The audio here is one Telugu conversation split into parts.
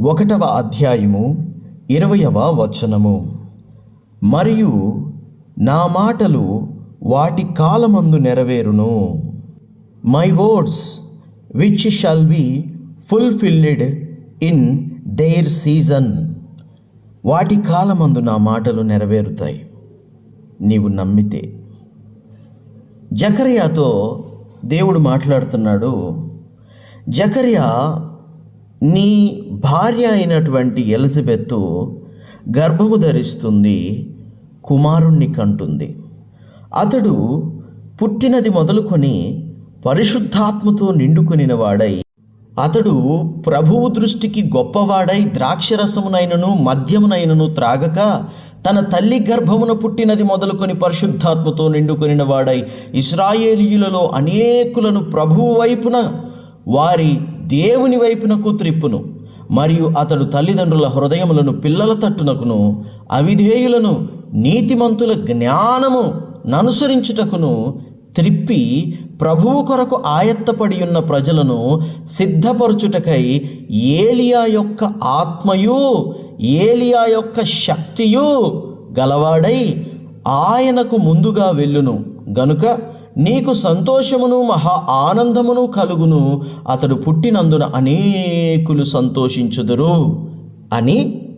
ఒకటవ అధ్యాయము ఇరవయవ వచనము. మరియు నా మాటలు వాటి కాలమందు నెరవేరును. My words which shall be fulfilled in their season వాటి కాలమందు నా మాటలు నెరవేరుతాయి. నీవు నమ్మితే. జకర్యాతో దేవుడు మాట్లాడుతున్నాడు. జకర్యా నీ భార్య అయినటువంటి ఎలిజబెత్తు గర్భము ధరిస్తుంది కుమారుణ్ణి కంటుంది. అతడు పుట్టినది మొదలుకొని పరిశుద్ధాత్మతో నిండుకునిన వాడై అతడు ప్రభువు దృష్టికి గొప్పవాడై ద్రాక్షరసమునైనను మద్యమునైనను త్రాగక తన తల్లి గర్భమున పుట్టినది మొదలుకొని పరిశుద్ధాత్మతో నిండుకొనిన వాడై ఇస్రాయేలీయులలో అనేకులను ప్రభువు వైపున వారి దేవుని వైపునకు త్రిప్పును మరియు అతడు తల్లిదండ్రుల హృదయములను పిల్లల తట్టునకును అవిధేయులను నీతిమంతుల జ్ఞానము ననుసరించుటకును త్రిప్పి ప్రభువు కొరకు ఆయత్తపడి ఉన్న ప్రజలను సిద్ధపరచుటకై ఏలియా యొక్క ఆత్మయు ఏలియా యొక్క శక్తియు గలవాడై ఆయనకు ముందుగా వెళ్ళును. గనుక నీకు సంతోషమును మహా ఆనందమును కలుగును. అతడు పుట్టినందున అనేకులు సంతోషించుదురు. అని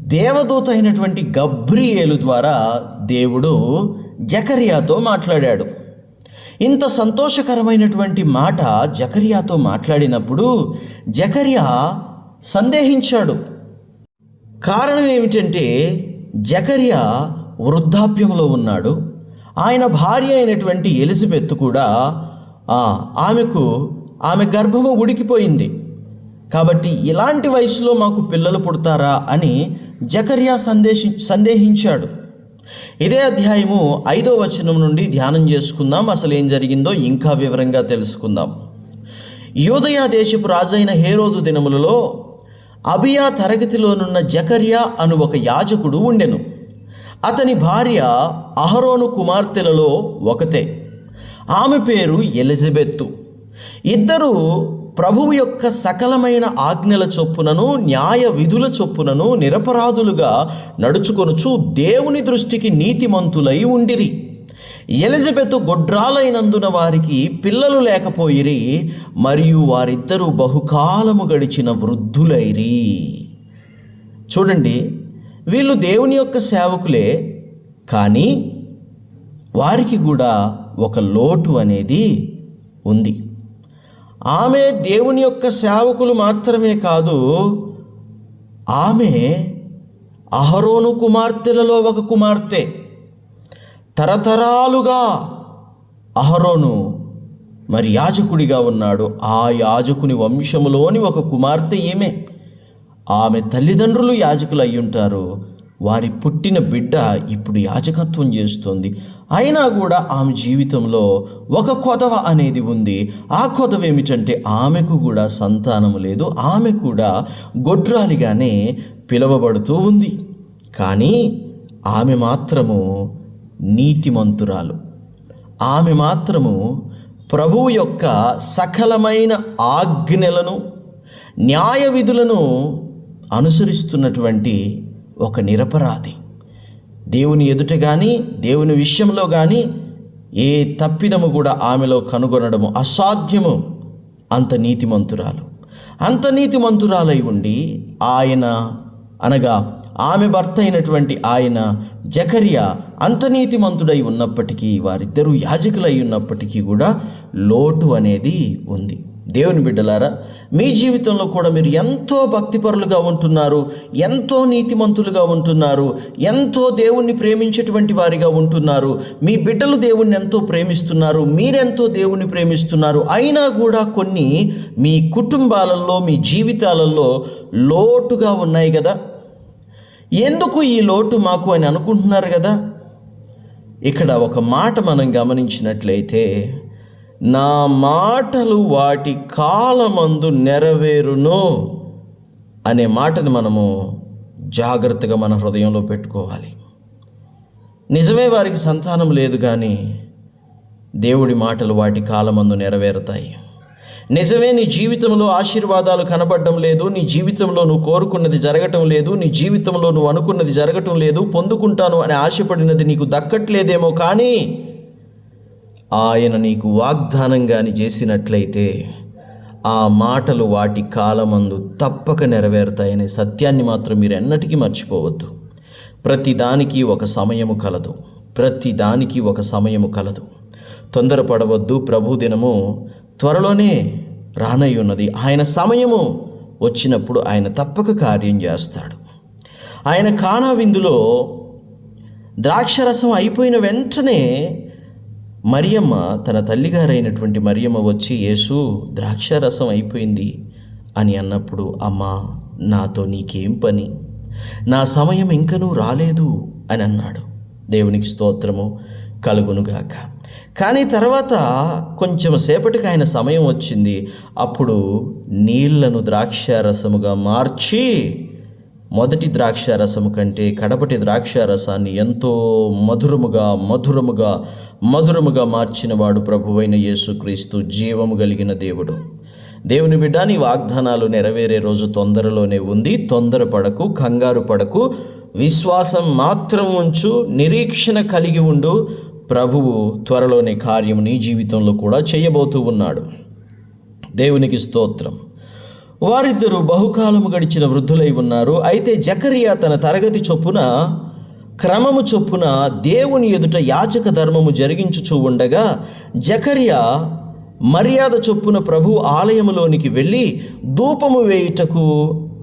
దేవదూత అయినటువంటి గబ్రియేలు ద్వారా దేవుడు జకరియాతో మాట్లాడాడు. ఇంత సంతోషకరమైనటువంటి మాట జకరియాతో మాట్లాడినప్పుడు జకరియా సందేహించాడు. కారణం ఏమిటంటే జకరియా వృద్ధాప్యంలో ఉన్నాడు. ఆయన భార్య అయినటువంటి ఎలిజబెత్ కూడా ఆమెకు ఆమె గర్భము ఉడికిపోయింది. కాబట్టి ఇలాంటి వయసులో మాకు పిల్లలు పుడతారా అని జకర్యా సందేశి సందేహించాడు. ఇదే అధ్యాయము ఐదో వచనం నుండి ధ్యానం చేసుకుందాం. అసలు ఏం జరిగిందో ఇంకా వివరంగా తెలుసుకుందాం. యోదయ దేశపు రాజైన హేరోదు దినములలో అబియా తరగతిలోనున్న జకర్యా అను ఒక యాజకుడు ఉండెను. అతని భార్య అహరోను కుమార్తెలలో ఒకతే. ఆమె పేరు ఎలిజబెత్తు ఇద్దరు ప్రభువు యొక్క సకలమైన ఆజ్ఞల చొప్పునను న్యాయ విధుల చొప్పునను నిరపరాధులుగా నడుచుకొనుచు దేవుని దృష్టికి నీతిమంతులై ఉండిరి. ఎలిజబెత్ గొడ్రాలైనందున వారికి పిల్లలు లేకపోయిరి మరియు వారిద్దరూ బహుకాలము గడిచిన వృద్ధులైరి. చూడండి వీళ్ళు దేవుని యొక్క సేవకులే కానీ వారికి కూడా ఒక లోటు అనేది ఉంది. ఆమె దేవుని యొక్క సేవకులు మాత్రమే కాదు ఆమె అహరోను కుమార్తెలలో ఒక కుమార్తె. తరతరాలుగా అహరోను మరి యాజకుడిగా ఉన్నాడు. ఆ యాజకుని వంశములోని ఒక కుమార్తె ఈమె. ఆమె తల్లిదండ్రులు యాజకులు అయ్యుంటారు వారి పుట్టిన బిడ్డ ఇప్పుడు యాజకత్వం చేస్తుంది. అయినా కూడా ఆమె జీవితంలో ఒక కొదవ అనేది ఉంది. ఆ కొదవ ఏమిటంటే ఆమెకు కూడా సంతానం లేదు. ఆమె కూడా గొడ్రాలిగానే పిలువబడుతూ ఉంది. కానీ ఆమె మాత్రము నీతిమంతురాలు. ఆమె మాత్రము ప్రభువు యొక్క సకలమైన ఆజ్ఞలను న్యాయ విధులను అనుసరిస్తున్నటువంటి ఒక నిరపరాధి. దేవుని ఎదుట కానీ దేవుని విషయంలో కానీ ఏ తప్పిదము కూడా ఆమెలో కనుగొనడము అసాధ్యము. అంత నీతిమంతురాలు. అంత నీతిమంతురాలై ఉండి ఆయన అనగా ఆమె భర్త అయినటువంటి ఆయన జకరియా అంత నీతిమంతుడై ఉన్నప్పటికీ వారిద్దరూ యాజకులై ఉన్నప్పటికీ కూడా లోటు అనేది ఉంది. దేవుని బిడ్డలారా మీ జీవితంలో కూడా మీరు ఎంతో భక్తిపరులుగా ఉంటున్నారు ఎంతో నీతిమంతులుగా ఉంటున్నారు ఎంతో దేవుణ్ణి ప్రేమించేటువంటి వారిగా ఉంటున్నారు మీ బిడ్డలు దేవుణ్ణి ఎంతో ప్రేమిస్తున్నారు మీరెంతో దేవుణ్ణి ప్రేమిస్తున్నారు అయినా కూడా కొన్ని మీ కుటుంబాలలో మీ జీవితాలలో లోటుగా ఉన్నాయి కదా. ఎందుకు ఈ లోటు మాకు అని అనుకుంటున్నారు కదా? ఇక్కడ ఒక మాట మనం గమనించినట్లయితే నా మాటలు వాటి కాలమందు నెరవేరును అనే మాటని మనము జాగ్రత్తగా మన హృదయంలో పెట్టుకోవాలి. నిజమే వారికి సంతానం లేదు కానీ దేవుడి మాటలు వాటి కాలమందు నెరవేరుతాయి. నిజమే నీ జీవితంలో ఆశీర్వాదాలు కనబడడం లేదు నీ జీవితంలో నువ్వు కోరుకున్నది జరగటం లేదు నీ జీవితంలో నువ్వు అనుకున్నది జరగటం లేదు పొందుకుంటాను అని ఆశపడినది నీకు దక్కట్లేదేమో కానీ ఆయన నీకు వాగ్దానంగాని చేసినట్లయితే ఆ మాటలు వాటి కాలమందు తప్పక నెరవేరుతాయనే సత్యాన్ని మాత్రం మీరు ఎన్నటికీ మర్చిపోవద్దు ప్రతిదానికి ఒక సమయము కలదు. ప్రతిదానికి ఒక సమయము కలదు. తొందరపడవద్దు. ప్రభు దినము త్వరలోనే రానై ఉన్నది ఆయన సమయము వచ్చినప్పుడు ఆయన తప్పక కార్యం చేస్తాడు. ఆయన కానా విందులో ద్రాక్షరసం అయిపోయిన వెంటనే మరియమ్మ తన తల్లిగారైనటువంటి మరియమ్మ వచ్చి యేసు ద్రాక్షారసం అయిపోయింది అని అన్నప్పుడు అమ్మా నాతో నీకేం పని? నా సమయం ఇంకనూ రాలేదు అని అన్నాడు. దేవునికి స్తోత్రము కలుగునుగాక. కానీ తర్వాత కొంచెం సేపటికి ఆయన సమయం వచ్చింది. అప్పుడు నీళ్ళను ద్రాక్షారసముగా మార్చి మొదటి ద్రాక్ష రసము కంటే కడపటి ద్రాక్ష రసాన్ని ఎంతో మధురముగా మధురముగా మధురముగా మార్చినవాడు ప్రభువైన యేసుక్రీస్తు జీవము కలిగిన దేవుడు. దేవుని బిడ్డ నీ వాగ్దానాలు నెరవేరే రోజు తొందరలోనే ఉంది. తొందరపడకు కంగారు పడకు. విశ్వాసం మాత్రం ఉంచు నిరీక్షణ కలిగి ఉండు. ప్రభువు త్వరలోనే కార్యం నీ జీవితంలో కూడా చేయబోతూ ఉన్నాడు. దేవునికి స్తోత్రం. వారిద్దరూ బహుకాలము గడిచిన వృద్ధులై ఉన్నారు. అయితే జకరియా తన తరగతి చొప్పున క్రమము చొప్పున దేవుని ఎదుట యాచక ధర్మము జరిగించుచూ ఉండగా జకరియా మర్యాద చొప్పున ప్రభు ఆలయములోనికి వెళ్ళి ధూపము వేయుటకు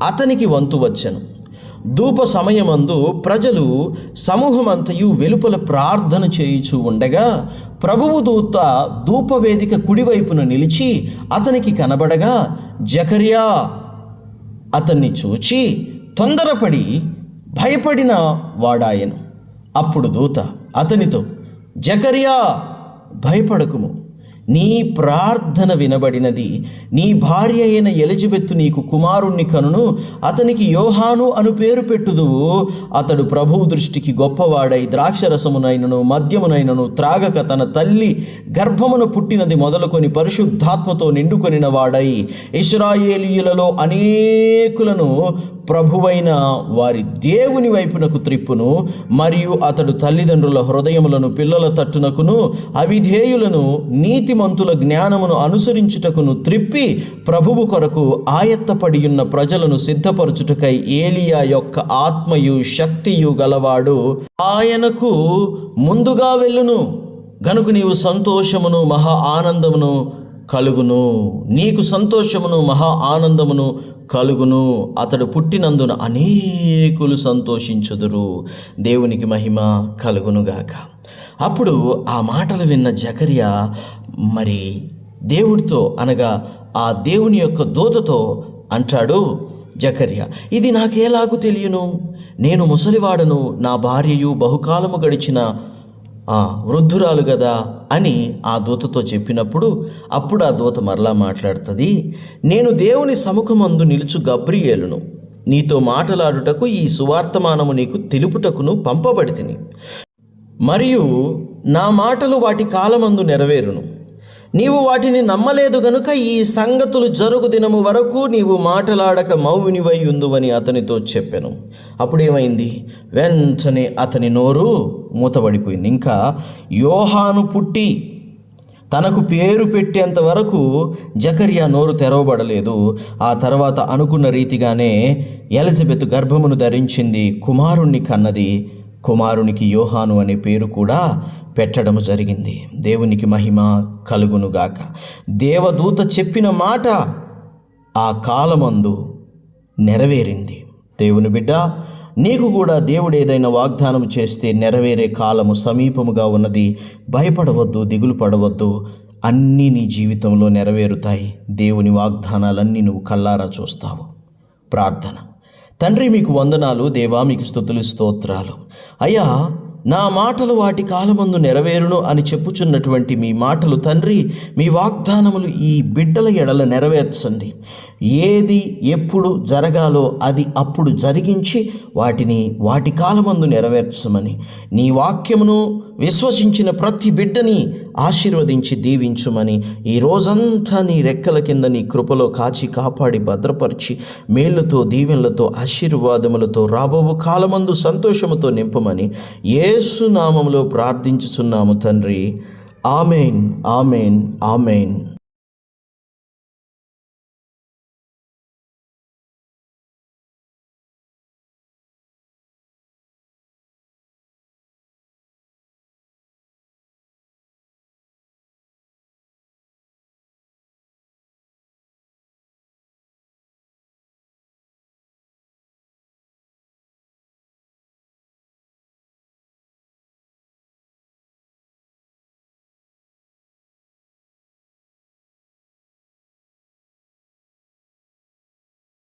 అతనికి వంతు వచ్చెను. ధూప సమయమందు ప్రజలు సమూహమంతయు వెలుపల ప్రార్థన చేయుచూ ఉండగా ప్రభువు దూత ధూపవేదిక కుడివైపున నిలిచి అతనికి కనబడగా జకర్యా అతన్ని చూచి తొందరపడి భయపడిన వాడాయను. అప్పుడు దూత అతనితో జకర్యా భయపడకుము. నీ ప్రార్థన వినబడినది. నీ భార్య అయిన ఎలిజబెత్తు నీకు కుమారుణ్ణి కనును. అతనికి యోహాను అను పేరు పెట్టుదువు. అతడు ప్రభువు దృష్టికి గొప్పవాడై ద్రాక్షరసమునైనను మద్యమునైనను త్రాగక తన తల్లి గర్భమును పుట్టినది మొదలుకొని పరిశుద్ధాత్మతో నిండుకొనిన వాడై. ఇస్రాయేలీయులలో అనేకులను ప్రభువైన వారి దేవుని వైపునకు త్రిప్పును మరియు అతడు తల్లిదండ్రుల హృదయములను పిల్లల తట్టునకును అవిధేయులను నీతిమంతుల జ్ఞానమును అనుసరించుటకును త్రిప్పి ప్రభువు కొరకు ఆయత్తపడియున్న ప్రజలను సిద్ధపరచుటకై ఏలియా యొక్క ఆత్మయు శక్తియు గలవాడు. ఆయనకు ముందుగా వెళ్ళును. గనుక నీవు సంతోషమును మహా ఆనందమును కలుగును. నీకు సంతోషమును మహా ఆనందమును కలుగును. అతడు పుట్టినందున అనేకులు సంతోషించుదురు. దేవునికి మహిమ కలుగునుగాక అప్పుడు ఆ మాటలు విన్న జకర్య మరి దేవుడితో అనగా ఆ దేవుని యొక్క దూతతో అంటాడు జకర్య ఇది నాకేలాగు తెలియను? నేను ముసలివాడను నా భార్యయు బహుకాలము గడిచిన వృద్ధురాలు కదా అని ఆ దూతతో చెప్పినప్పుడు అప్పుడు ఆ దూత మరలా మాట్లాడుతుంది నేను దేవుని సముఖమందు నిలుచు గబ్రియేలును. నీతో మాటలాడుటకు ఈ సువార్తమానము నీకు తెలుపుటకును పంపబడితిని. మరియు నా మాటలు వాటి కాలమందు నెరవేరును. నీవు వాటిని నమ్మలేదు గనుక ఈ సంగతులు జరుగు దినము వరకు నీవు మాటలాడక మౌనివై ఉందువని అతనితో చెప్పాను. అప్పుడేమైంది? వెంటనే అతని నోరు మూతబడిపోయింది. ఇంకా యోహాను పుట్టి తనకు పేరు పెట్టేంత వరకు జకరియా నోరు తెరవబడలేదు. ఆ తర్వాత అనుకున్న రీతిగానే ఎలిజబెత్ గర్భమును ధరించింది కుమారుణ్ణి కన్నది. కుమారునికి యోహాను అనే పేరు కూడా పెట్టడం జరిగింది. దేవునికి మహిమ కలుగునుగాక దేవదూత చెప్పిన మాట ఆ కాలమందు నెరవేరింది. దేవుని బిడ్డ నీకు కూడా దేవుడు ఏదైనా వాగ్దానం చేస్తే నెరవేరే కాలము సమీపముగా ఉన్నది. భయపడవద్దు దిగులు పడవద్దు. అన్నీ నీ జీవితంలో నెరవేరుతాయి. దేవుని వాగ్దానాలన్నీ నువ్వు కల్లారా చూస్తావు. ప్రార్థన. తండ్రి మీకు వందనాలు. దేవా మీకు స్థుతులు స్తోత్రాలు. అయ్యా నా మాటలు వాటి కాలమందు నెరవేరును అని చెప్పుచున్నటువంటి మీ మాటలు తండ్రి మీ వాగ్దానములు ఈ బిడ్డల ఎడల నెరవేర్చండి. ఏది ఎప్పుడు జరగాలో అది అప్పుడు జరిగించి వాటిని వాటి కాలమందు నెరవేర్చమని. నీ వాక్యమును విశ్వసించిన ప్రతి బిడ్డని ఆశీర్వదించి దీవించుమని. ఈ రోజంతా నీ రెక్కల కింద నీ కృపలో కాచి కాపాడి భద్రపరిచి మేళ్ళతో దీవెనలతో ఆశీర్వాదములతో రాబోవు కాలమందు సంతోషముతో నింపమని ఏసునామంలో నామములో ప్రార్థించుచున్నాము తండ్రి. Amen amen amen.